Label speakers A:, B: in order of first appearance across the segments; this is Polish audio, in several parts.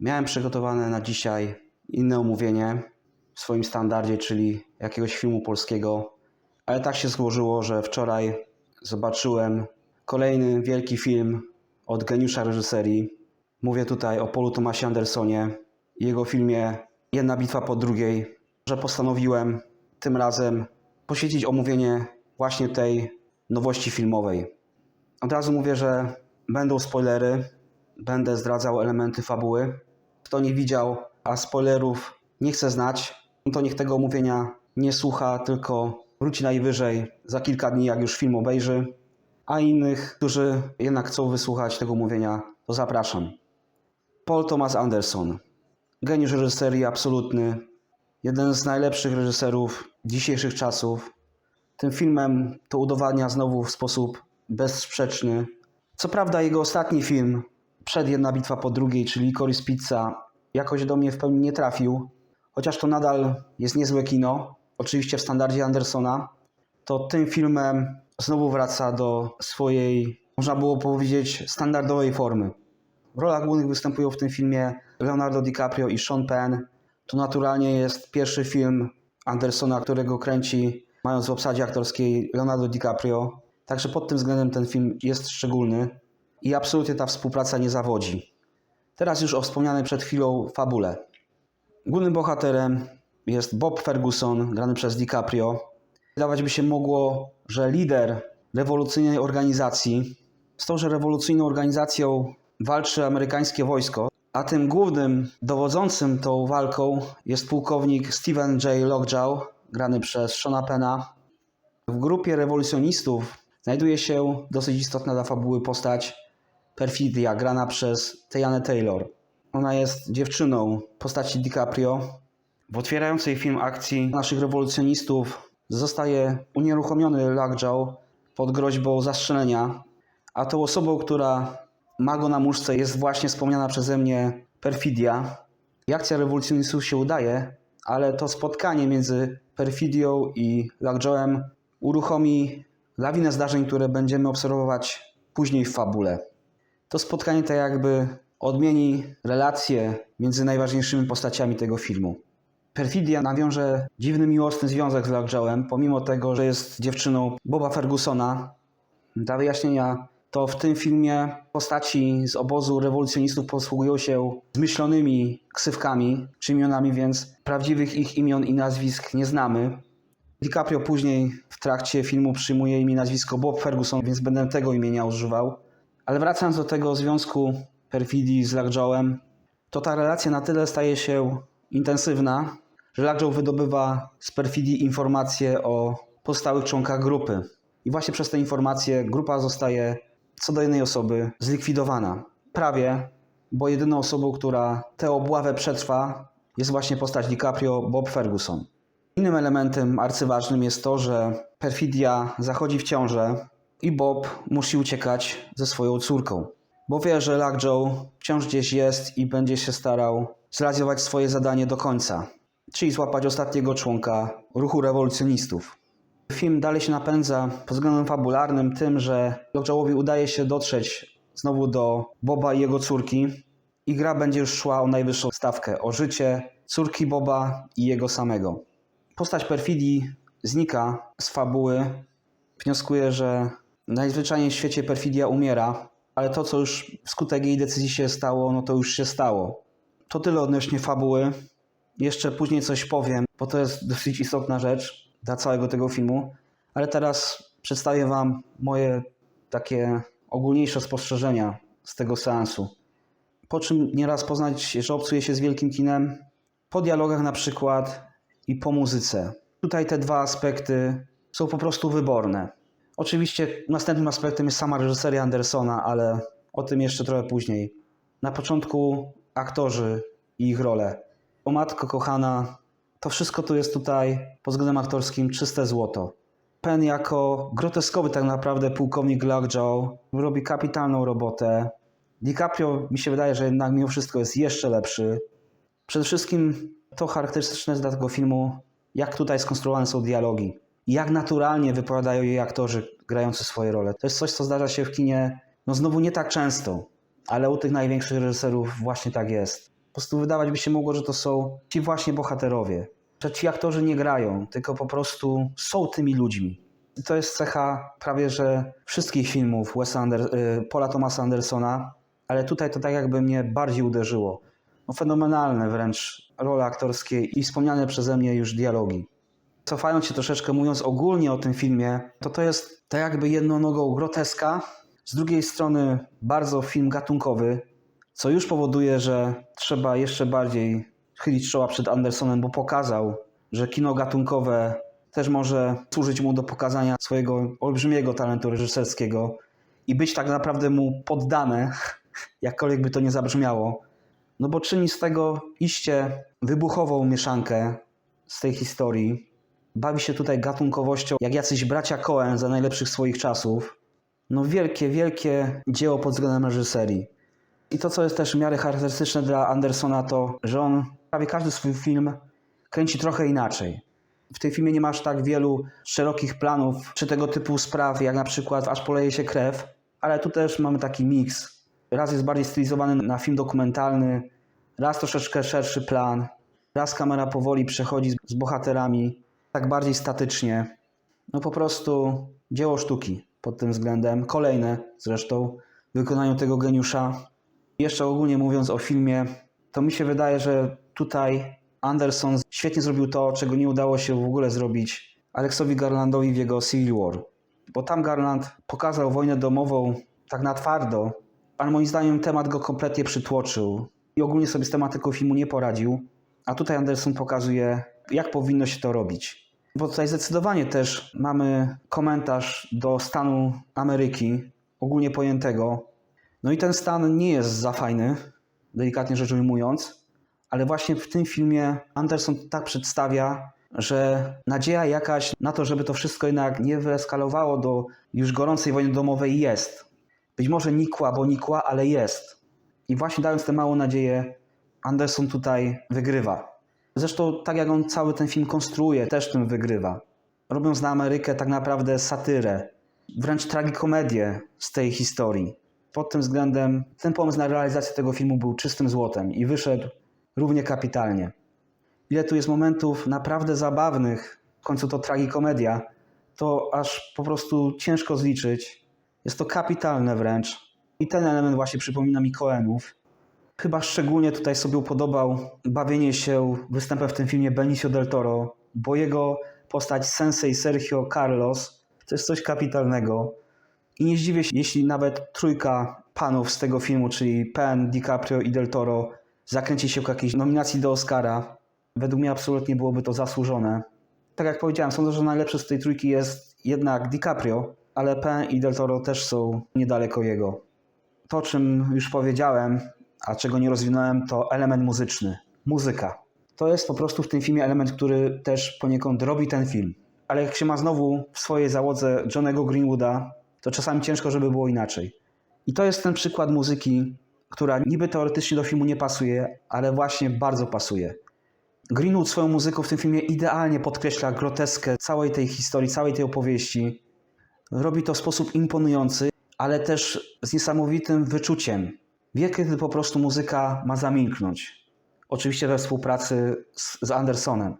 A: Miałem przygotowane na dzisiaj inne omówienie w swoim standardzie, czyli jakiegoś filmu polskiego, ale tak się złożyło, że wczoraj zobaczyłem kolejny wielki film od geniusza reżyserii. Mówię tutaj o Paulu Thomasie Andersonie i jego filmie Jedna bitwa po drugiej, że postanowiłem tym razem poświęcić omówienie właśnie tej nowości filmowej. Od razu mówię, że będą spoilery, będę zdradzał elementy fabuły. Kto nie widział, a spoilerów nie chce znać, to niech tego omówienia nie słucha, tylko wróci najwyżej za kilka dni, jak już film obejrzy. A innych, którzy jednak chcą wysłuchać tego omówienia, to zapraszam. Paul Thomas Anderson, geniusz reżyserii absolutny, jeden z najlepszych reżyserów dzisiejszych czasów. Tym filmem to udowadnia znowu w sposób bezsprzeczny. Co prawda jego ostatni film, przed jedna bitwa po drugiej, czyli Coris Pizza, jakoś do mnie w pełni nie trafił, chociaż to nadal jest niezłe kino, oczywiście w standardzie Andersona, to tym filmem znowu wraca do swojej, można było powiedzieć, standardowej formy. W rolach głównych występują w tym filmie Leonardo DiCaprio i Sean Penn. To naturalnie jest pierwszy film Andersona, którego kręci, mając w obsadzie aktorskiej Leonardo DiCaprio. Także pod tym względem ten film jest szczególny i absolutnie ta współpraca nie zawodzi. Teraz już o wspomnianej przed chwilą fabule. Głównym bohaterem jest Bob Ferguson, grany przez DiCaprio. Wydawać by się mogło, że lider rewolucyjnej organizacji, z tą, że rewolucyjną organizacją walczy amerykańskie wojsko, a tym głównym dowodzącym tą walką jest pułkownik Stephen J. Lockjaw, grany przez Shona Penna. W grupie rewolucjonistów znajduje się dosyć istotna dla fabuły postać Perfidia, grana przez Teyane Taylor. Ona jest dziewczyną postaci DiCaprio. W otwierającej film akcji naszych rewolucjonistów zostaje unieruchomiony Lockjaw pod groźbą zastrzelenia, a tą osobą, która ma go na muszce jest właśnie wspomniana przeze mnie Perfidia. Akcja rewolucjonistów się udaje, ale to spotkanie między Perfidią i Lockjawem uruchomi lawinę zdarzeń, które będziemy obserwować później w fabule. To spotkanie tak jakby odmieni relacje między najważniejszymi postaciami tego filmu. Perfidia nawiąże dziwny miłosny związek z Lockjawem, pomimo tego, że jest dziewczyną Boba Fergusona. Dla wyjaśnienia, to w tym filmie postaci z obozu rewolucjonistów posługują się zmyślonymi ksywkami czy imionami, więc prawdziwych ich imion i nazwisk nie znamy. DiCaprio później w trakcie filmu przyjmuje imię i nazwisko Bob Ferguson, więc będę tego imienia używał. Ale wracając do tego związku perfidii z Lockjawem, to ta relacja na tyle staje się intensywna, że Lockjaw wydobywa z perfidii informacje o pozostałych członkach grupy. I właśnie przez te informacje grupa zostaje co do jednej osoby zlikwidowana. Prawie, bo jedyną osobą, która tę obławę przetrwa, jest właśnie postać DiCaprio, Bob Ferguson. Innym elementem arcyważnym jest to, że Perfidia zachodzi w ciążę i Bob musi uciekać ze swoją córką. Bo wie, że Lockjaw wciąż gdzieś jest i będzie się starał zrealizować swoje zadanie do końca, czyli złapać ostatniego członka ruchu rewolucjonistów. Film dalej się napędza pod względem fabularnym tym, że Lockjawowi udaje się dotrzeć znowu do Boba i jego córki i gra będzie już szła o najwyższą stawkę, o życie córki Boba i jego samego. Postać perfidii znika z fabuły. Wnioskuję, że najzwyczajniej w świecie perfidia umiera, ale to, co już wskutek jej decyzji się stało, no to już się stało. To tyle odnośnie fabuły. Jeszcze później coś powiem, bo to jest dosyć istotna rzecz dla całego tego filmu. Ale teraz przedstawię Wam moje takie ogólniejsze spostrzeżenia z tego seansu. Po czym nieraz poznać, że obcuje się z wielkim kinem, po dialogach na przykład i po muzyce. Tutaj te dwa aspekty są po prostu wyborne. Oczywiście następnym aspektem jest sama reżyseria Andersona, ale o tym jeszcze trochę później. Na początku aktorzy i ich role. O matko kochana, to wszystko tu jest tutaj pod względem aktorskim czyste złoto. Penn jako groteskowy tak naprawdę pułkownik Lockjaw robi kapitalną robotę. DiCaprio mi się wydaje, że jednak mimo wszystko jest jeszcze lepszy. Przede wszystkim to charakterystyczne dla tego filmu, jak tutaj skonstruowane są dialogi. Jak naturalnie wypowiadają je aktorzy grający swoje role. To jest coś, co zdarza się w kinie, no znowu nie tak często, ale u tych największych reżyserów właśnie tak jest. prostu wydawać by się mogło, że to są ci właśnie bohaterowie. Że ci aktorzy nie grają, tylko po prostu są tymi ludźmi. I to jest cecha prawie że wszystkich filmów Wes Ander- y, Paula Thomasa Andersona, ale tutaj to tak jakby mnie bardziej uderzyło. No fenomenalne wręcz role aktorskie i wspomniane przeze mnie już dialogi. Cofając się troszeczkę, mówiąc ogólnie o tym filmie, to to jest tak jakby jedną nogą groteska, z drugiej strony bardzo film gatunkowy, co już powoduje, że trzeba jeszcze bardziej chylić czoła przed Andersonem, bo pokazał, że kino gatunkowe też może służyć mu do pokazania swojego olbrzymiego talentu reżyserskiego i być tak naprawdę mu poddane, jakkolwiek by to nie zabrzmiało. No bo czyni z tego iście wybuchową mieszankę z tej historii. Bawi się tutaj gatunkowością, jak jacyś bracia Coen za najlepszych swoich czasów. No wielkie, wielkie dzieło pod względem reżyserii. I to, co jest też w miarę charakterystyczne dla Andersona, to, że on prawie każdy swój film kręci trochę inaczej. W tym filmie nie masz tak wielu szerokich planów czy tego typu spraw, jak na przykład Aż poleje się krew, ale tu też mamy taki miks. Raz jest bardziej stylizowany na film dokumentalny, raz troszeczkę szerszy plan, raz kamera powoli przechodzi z bohaterami, tak bardziej statycznie. No po prostu dzieło sztuki pod tym względem. Kolejne zresztą wykonaniu tego geniusza. Jeszcze ogólnie mówiąc o filmie, to mi się wydaje, że tutaj Anderson świetnie zrobił to, czego nie udało się w ogóle zrobić Alexowi Garlandowi w jego Civil War. Bo tam Garland pokazał wojnę domową tak na twardo, ale moim zdaniem temat go kompletnie przytłoczył i ogólnie sobie z tematyką filmu nie poradził. A tutaj Anderson pokazuje, jak powinno się to robić. Bo tutaj zdecydowanie też mamy komentarz do stanu Ameryki, ogólnie pojętego. No i ten stan nie jest za fajny, delikatnie rzecz ujmując, ale właśnie w tym filmie Anderson tak przedstawia, że nadzieja jakaś na to, żeby to wszystko jednak nie wyeskalowało do już gorącej wojny domowej jest. Być może nikła, bo nikła, ale jest. I właśnie dając tę małą nadzieję, Anderson tutaj wygrywa. Zresztą tak jak on cały ten film konstruuje, też tym wygrywa. Robiąc na Amerykę tak naprawdę satyrę, wręcz tragikomedię z tej historii. Pod tym względem ten pomysł na realizację tego filmu był czystym złotem i wyszedł równie kapitalnie. Ile tu jest momentów naprawdę zabawnych, w końcu to tragikomedia, to aż po prostu ciężko zliczyć. Jest to kapitalne wręcz. I ten element właśnie przypomina mi Coenów. Chyba szczególnie tutaj sobie upodobał bawienie się występem w tym filmie Benicio del Toro, bo jego postać Sensei Sergio Carlos to jest coś kapitalnego. I nie zdziwię się, jeśli nawet trójka panów z tego filmu, czyli Penn, DiCaprio i Del Toro, zakręci się w jakiejś nominacji do Oscara. Według mnie absolutnie byłoby to zasłużone. Tak jak powiedziałem, sądzę, że najlepszy z tej trójki jest jednak DiCaprio, ale Penn i Del Toro też są niedaleko jego. To, czym już powiedziałem, a czego nie rozwinąłem, to element muzyczny. Muzyka. To jest po prostu w tym filmie element, który też poniekąd robi ten film. Ale jak się ma znowu w swojej załodze Johnego Greenwooda, to czasami ciężko, żeby było inaczej. I to jest ten przykład muzyki, która niby teoretycznie do filmu nie pasuje, ale właśnie bardzo pasuje. Greenwood swoją muzyką w tym filmie idealnie podkreśla groteskę całej tej historii, całej tej opowieści. Robi to w sposób imponujący, ale też z niesamowitym wyczuciem. Wie, kiedy po prostu muzyka ma zamilknąć. Oczywiście we współpracy z, z Andersonem.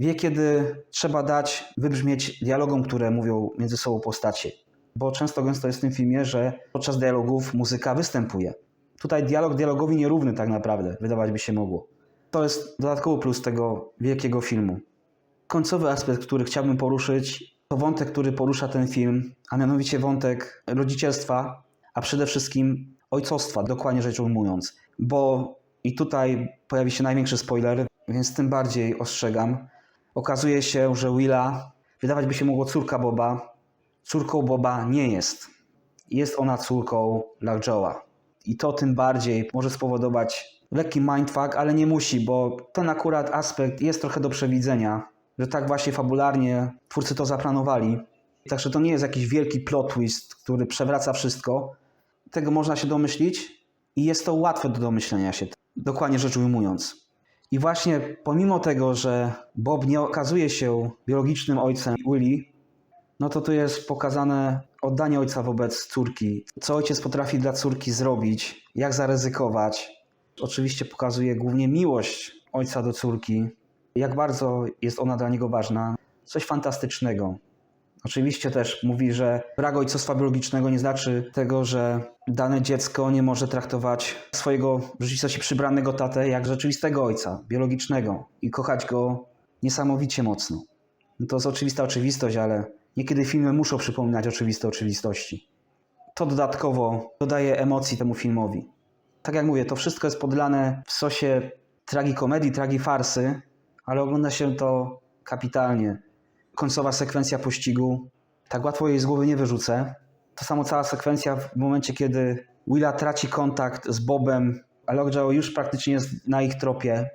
A: Wie, kiedy trzeba dać wybrzmieć dialogom, które mówią między sobą postacie. Bo często gęsto jest w tym filmie, że podczas dialogów muzyka występuje. Tutaj dialog dialogowi nierówny tak naprawdę, wydawać by się mogło. To jest dodatkowy plus tego wielkiego filmu. Końcowy aspekt, który chciałbym poruszyć, to wątek, który porusza ten film, a mianowicie wątek rodzicielstwa, a przede wszystkim ojcostwa, dokładnie rzecz ujmując. Bo i tutaj pojawi się największy spoiler, więc tym bardziej ostrzegam. Okazuje się, że Willa, wydawać by się mogło córka Boba, córką Boba nie jest. Jest ona córką Lovejoe'a. I to tym bardziej może spowodować lekki mindfuck, ale nie musi, bo ten akurat aspekt jest trochę do przewidzenia, że tak właśnie fabularnie twórcy to zaplanowali. Także to nie jest jakiś wielki plot twist, który przewraca wszystko. Tego można się domyślić i jest to łatwe do domyślenia się, dokładnie rzecz ujmując. I właśnie pomimo tego, że Bob nie okazuje się biologicznym ojcem Willy, no to tu jest pokazane oddanie ojca wobec córki. Co ojciec potrafi dla córki zrobić, jak zaryzykować. Oczywiście pokazuje głównie miłość ojca do córki, jak bardzo jest ona dla niego ważna. Coś fantastycznego. Oczywiście też mówi, że brak ojcostwa biologicznego nie znaczy tego, że dane dziecko nie może traktować swojego w rzeczywistości przybranego tatę jak rzeczywistego ojca, biologicznego i kochać go niesamowicie mocno. No to jest oczywista oczywistość, ale niekiedy filmy muszą przypominać oczywiste oczywistości. To dodatkowo dodaje emocji temu filmowi. Tak jak mówię, to wszystko jest podlane w sosie tragikomedii, tragifarsy, ale ogląda się to kapitalnie. Końcowa sekwencja pościgu, tak łatwo jej z głowy nie wyrzucę. To samo cała sekwencja w momencie, kiedy Willa traci kontakt z Bobem, a Lockjaw już praktycznie jest na ich tropie.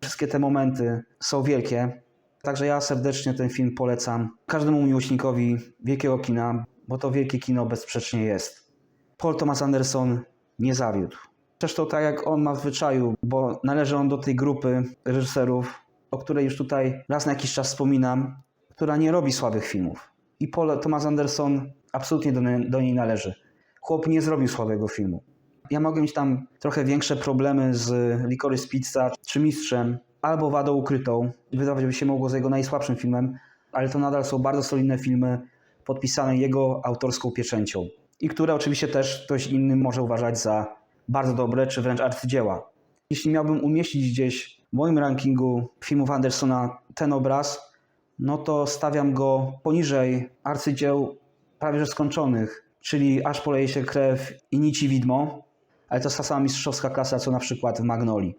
A: Wszystkie te momenty są wielkie. Także ja serdecznie ten film polecam każdemu miłośnikowi wielkiego kina, bo to wielkie kino bezsprzecznie jest. Paul Thomas Anderson nie zawiódł. Zresztą tak jak on ma w zwyczaju, bo należy on do tej grupy reżyserów, o której już tutaj raz na jakiś czas wspominam, która nie robi słabych filmów. I Paul Thomas Anderson absolutnie do, do niej należy. Chłop nie zrobił słabego filmu. Ja mogę mieć tam trochę większe problemy z Licorice Pizza czy Mistrzem, albo Wadą Ukrytą. Wydawać by się mogło z jego najsłabszym filmem, ale to nadal są bardzo solidne filmy podpisane jego autorską pieczęcią. I które oczywiście też ktoś inny może uważać za bardzo dobre, czy wręcz arcydzieła. Jeśli miałbym umieścić gdzieś w moim rankingu filmów Andersona ten obraz, no to stawiam go poniżej arcydzieł prawie że skończonych, czyli Aż poleje się krew i Nici Widmo, ale to jest ta sama mistrzowska klasa, co na przykład w Magnoli.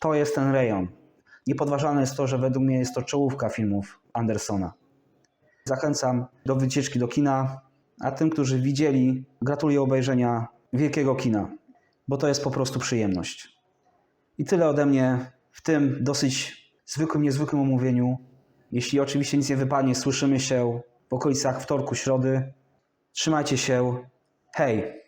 A: To jest ten rejon. Niepodważalne jest to, że według mnie jest to czołówka filmów Andersona. Zachęcam do wycieczki do kina, a tym, którzy widzieli, gratuluję obejrzenia wielkiego kina, bo to jest po prostu przyjemność. I tyle ode mnie w tym dosyć zwykłym, niezwykłym omówieniu. Jeśli oczywiście nic nie wypadnie, słyszymy się w okolicach wtorku, środy. Trzymajcie się. Hej!